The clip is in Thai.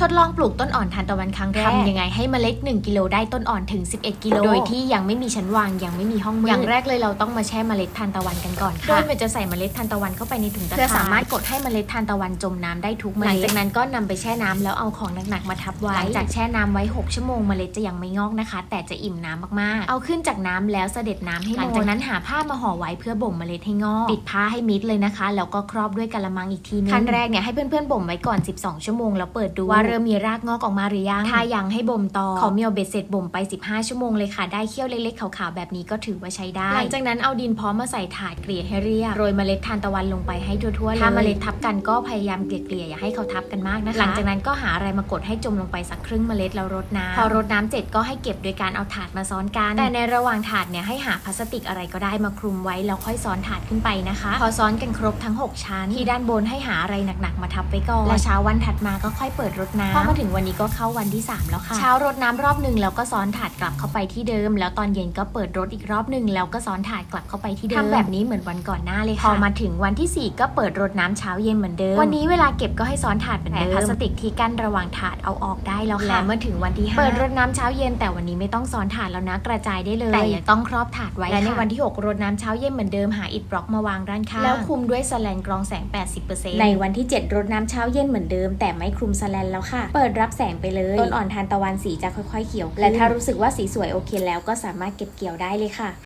ทดลองปลูกต้นอ่อนทานตะวันครั้งแรกทำยังไงให้เมล็ด 1 กิโลได้ต้นอ่อนถึง 11 กิโล โดยที่ยังไม่มีชั้นวาง ยังไม่มีห้องมืดอย่างแรกเลยเราต้องมาแช่เมล็ดทานตะวันกันก่อนค่ะโดยมันจะใส่เมล็ดทานตะวันเข้าไปในถุงตะข่ายเพื่อสามารถกดให้เมล็ดทานตะวันจมน้ำได้ทุกเมล็ด หลังจากนั้นก็นำไปแช่น้ำแล้วเอาของหนักๆมาทับไว้ หลังจากแช่น้ำไว้ 6 ชั่วโมงเมล็ดจะยังไม่งอกนะคะ แต่จะอิ่มน้ำมากๆ เอาขึ้นจากน้ำแล้วเสด็จน้ำให้หมด หลังจากนั้นหาผ้ามาห่อไว้เพื่อบ่มเมล็ดให้งอก ปิดผ้าให้มิดเลยนะคะ แล้วก็ครอบด้วยกะละมังอีกทีนึง ขั้นแรกเนี่ยให้เพื่อนๆบ่มไว้ก่อน 12 ชั่วโมงแล้วเปิดดูว่าเริ่มมีรากงอกออกมาหรือยัง ถ้ายังให้บ่มต่อขอเมียวเบ็ดเสร็จบ่มไป 15 ชั่วโมงเลยค่ะ ได้เขี้ยวเล็กๆขาวๆแบบนี้ก็ถือว่าใช้ได้ หลังจากนั้นเอาดินพร้อมมาใส่ถาดเกลี่ยให้เรียบโรยเมล็ดทานตะวันลงไปให้ทั่วๆเลยถ้าเมล็ดทับกันก็พยายามเกลี่ยๆอย่าให้เขาทับกันมากนะคะ หลังจากนั้นก็หาอะไรมากดให้จมลงไปสักครึ่งเมล็ดแล้วรดน้ำพอรดน้ำเสร็จก็ให้เก็บโดยการเอาถาดมาซ้อนกันแต่ในระหว่างถาดเนี่ยให้หาพลาสติกอะไรก็ได้มาคลุมไว้แล้วค่อยซ้อนถาดขึ้นไปนะคะ พอซ้อนกันครบทั้ง 6 ชั้นที่ด้านบนให้หาอะไรหนักๆมาทับไว้ก่อนและเช้าวันถัดมาก็ค่อยเปิดรดน้ำพอมาถึงวันนี้ก็เข้าวันที่ 3 แล้วค่ะ เช้ารดน้ำรอบหนึ่งแล้วก็ซ้อนถาดกลับเข้าไปที่เดิม แล้วตอนเย็นก็เปิดรถอีกรอบหนึ่งแล้วก็ซ้อนถาดกลับเข้าไปที่เดิมทำแบบนี้เหมือนวันก่อนหน้าเลยค่ะพอมาถึงวันที่ 4 ก็เปิดรดน้ำเช้าเย็นเหมือนเดิม วันนี้เวลาเก็บก็ให้ซ้อนถาดเหมือนเดิมพลาสติกที่กั้นระหว่างถาดเอาออกได้แล้วค่ะและเมื่อถึงวันที่ห้าเปิดรดน้ำเช้าเย็นแต่วันนี้ไม่ต้องซ้อนถาดแล้วนะกระจายได้เลยแต่ยังต้องครอบถาดไว้และในวันที่ 6 รดน้ำเช้าเย็นเหมือนเดิมหาอิฐบล็อกมาวางด้านข้างแล้วคุมด้วยสแลนกรองแสง 80%ในวันที่ 7 รดน้ำเช้าเย็นเหมือนเดิมแต่ไม่คลุมสแลนแล้วค่ะ เปิดรับแสงไปเลยต้นอ่อนทานตะวันสีจะค่อยๆเขียวขึ้นและถ้ารู้สึกว่าสีสวยโอเคแล้วก็สามารถเก็บเกี่ยวได้เลยค่ะ